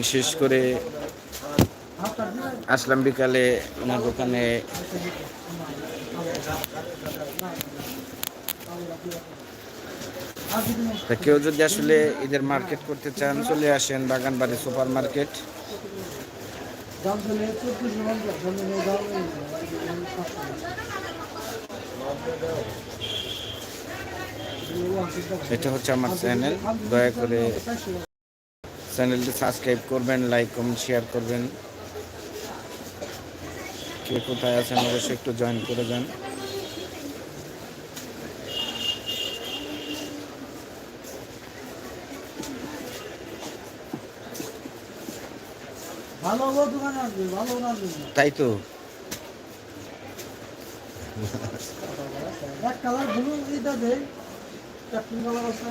Shopping শেষ করে আসলাম বিকালে ওনার দোকানে। কেউ যদি আসলে এদের মার্কেট করতে চান, চলে আসেন বাগানবাড়ি সুপার মার্কেট এটা হচ্ছে আমার চ্যানেল দয়া করে চ্যানেলটি সাবস্ক্রাইব করবেন লাইক কমেন্ট শেয়ার করবেন। কে কোথায় আছেন অবশ্যই একটু জয়েন করে যান। তাই তো। এক কালার ব্লু আছে কালার আছে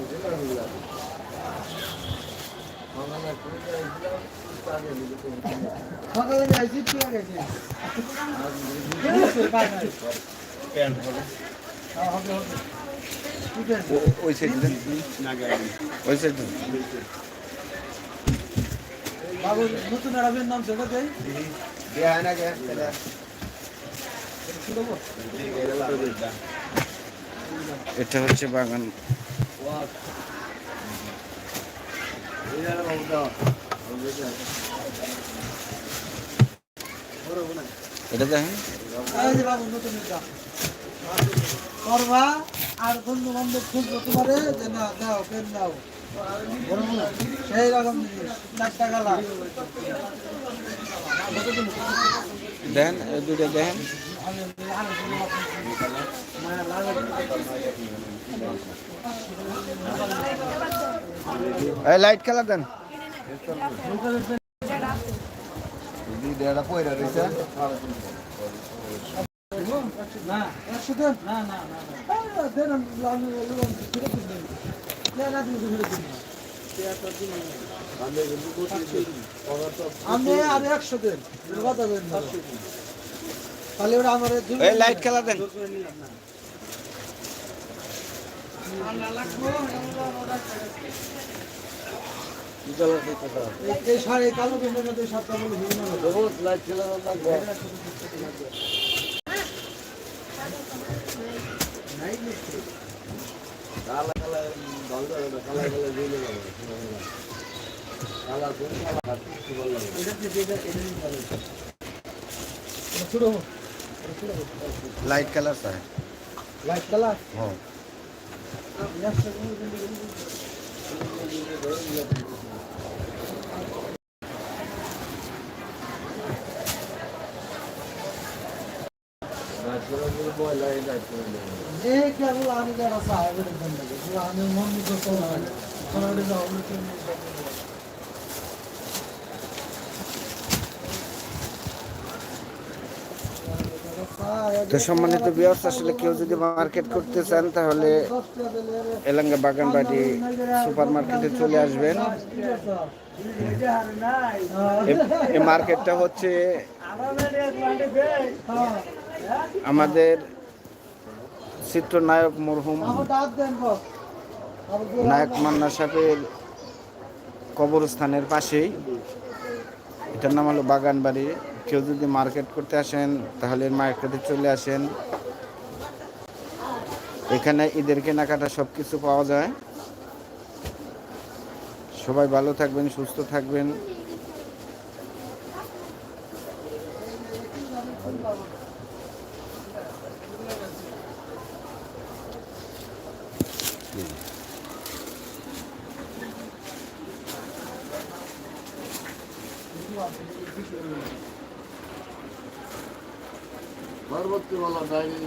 ওই সাইডে ওই সাইডে বাবু নতুন আরবের নাম সেটা দেয় এটা হচ্ছে বাগান। এটা দেখেন। করবা আর বন্ধু বান্ধব খুঁজবো তোমারে যে না দাও পেন দাও সেই রকম দেখেন দুইটা দেখেন। এই লাইট কালার দেন। না একশো দেন। না দিন। তাহলে ওরা আমার এই লাইট কালার দেন। এই শাড়ি কালো পেন্টের মধ্যে সাতটা বলে বিভিন্ন ছোট light colour sir light colour হ্যাঁ এই কেবল আমি যারা সাহেবের একদম লাগে আমি মন মতো চলে সোনালি যাও তো সম্মানিত বিয়ার্স আসলে কেউ যদি মার্কেট করতে চান, তাহলে এলাঙ্গা বাগানবাড়ি সুপার মার্কেটে চলে আসবেন। এই মার্কেটটা হচ্ছে আমাদের চিত্রনায়ক মরহুম, নায়ক মান্না সাহেবের কবরস্থানের পাশেই। এটার নাম হলো বাগানবাড়ি। কেউ যদি মার্কেট করতে আসেন, তাহলে মার্কেটে চলে আসেন। এখানে ঈদের কেনাকাটা সব কিছু পাওয়া যায়। সবাই ভালো থাকবেন, সুস্থ থাকবেন। পরবর্তী বলা ডাইনিং